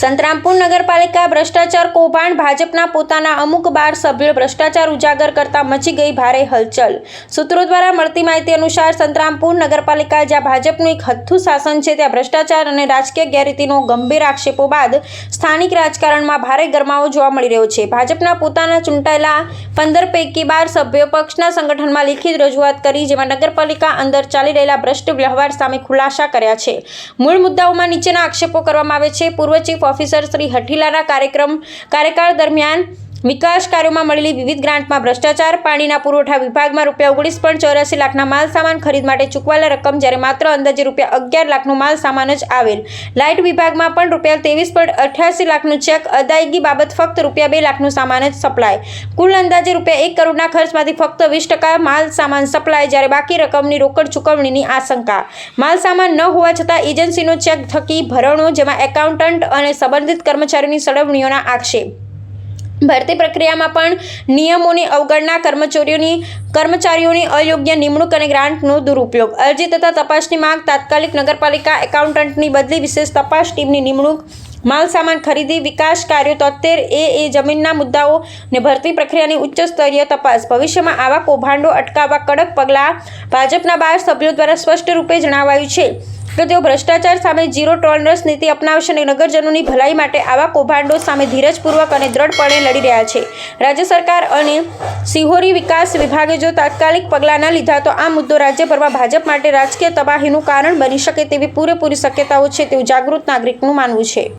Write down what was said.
સંતરામપુર નગરપાલિકા ભ્રષ્ટાચાર કૌભાંડ ભાજપના પોતાના અમુક બાર સભ્યો ભ્રષ્ટાચાર ઉજાગર કરતા મચી ગઈ ભારે હલચલ. સૂત્રો દ્વારા મળતી માહિતી અનુસાર સંતરામપુર નગરપાલિકા જ્યાં ભાજપનું એક હથ્થું શાસન છે ત્યાં ભ્રષ્ટાચાર અને રાજકીય ગેરરીતિનો ગંભીર આક્ષેપો બાદ સ્થાનિક રાજકારણમાં ભારે ગરમાવો જોવા મળી રહ્યો છે. ભાજપના પોતાના ચૂંટાયેલા પંદર પૈકી બાર સભ્યો પક્ષના સંગઠનમાં લિખિત રજૂઆત કરી જેમાં નગરપાલિકા અંદર ચાલી રહેલા ભ્રષ્ટ વ્યવહાર સામે ખુલાસા કર્યા છે. મૂળ મુદ્દાઓમાં નીચેના આક્ષેપો કરવામાં આવે છે. પૂર્વ ચીફ ઓફિસર શ્રી હઠીલાના કાર્યક્રમ કાર્યકાળ દરમિયાન વિકાસ કાર્યોમાં મળેલી વિવિધ ગ્રાન્ટમાં ભ્રષ્ટાચાર, પાણીના પુરવઠા વિભાગમાં રૂપિયા ઓગણીસ પોઈન્ટ ચોર્યાસી લાખના માલ સામાન ખરીદ માટે ચૂકવાયેલા રકમ જ્યારે માત્ર અંદાજે રૂપિયા અગિયાર લાખનો માલ સામાન જ આવેલ. લાઇટ વિભાગમાં પણ રૂપિયા ત્રેવીસ પોઈન્ટ અઠ્યાસી લાખનું ચેક, અદાયગી બાબત ફક્ત રૂપિયા બે લાખનું સામાન જ સપ્લાય. કુલ અંદાજે રૂપિયા એક કરોડના ખર્ચમાંથી ફક્ત વીસ ટકા માલ સામાન સપ્લાય જ્યારે બાકી રકમની રોકડ ચૂકવણીની આશંકા. માલ સામાન ન હોવા છતાં એજન્સીનો ચેક થકી ભરણો જેમાં એકાઉન્ટન્ટ અને સંબંધિત કર્મચારીઓની સળવણીઓના આક્ષેપ. ભરતી પ્રક્રિયામાં પણ નિયમોની અવગણના કર્મચારીઓની કર્મચારીઓની અયોગ્ય નિમણૂક અને ગ્રાન્ટનો દુરુપયોગ. અરજી તથા તપાસની માંગ તાત્કાલિક નગરપાલિકા એકાઉન્ટન્ટની બદલી વિશેષ તપાસ ટીમની નિમણૂક, માલ સામાન ખરીદી, વિકાસ કાર્યો, તોતેર એ એ જમીનના મુદ્દાઓ ને ભરતી પ્રક્રિયાની ઉચ્ચ સ્તરીય તપાસ. ભવિષ્યમાં આવા કૌભાંડો અટકાવવા કડક પગલાં ભાજપના બાર સભ્યો દ્વારા સ્પષ્ટ રૂપે જણાવાયું છે. કે તેઓ ભ્રષ્ટાચાર સામે ઝીરો ટોલરન્સ નીતિ અપનાવશે અને નગરજનોની ભલાઈ માટે આવા કૌભાંડો સામે ધીરજપૂર્વક અને દ્રઢપણે લડી રહ્યા છે. રાજ્ય સરકાર અને સિહોરી વિકાસ વિભાગે જો તાત્કાલિક પગલાં ન લીધા, તો આ મુદ્દો રાજ્યભરમાં ભાજપ માટે રાજકીય તબાહીનું કારણ બની શકે તેવી પૂરેપૂરી શક્યતાઓ છે તેવું જાગૃત નાગરિકનું માનવું છે.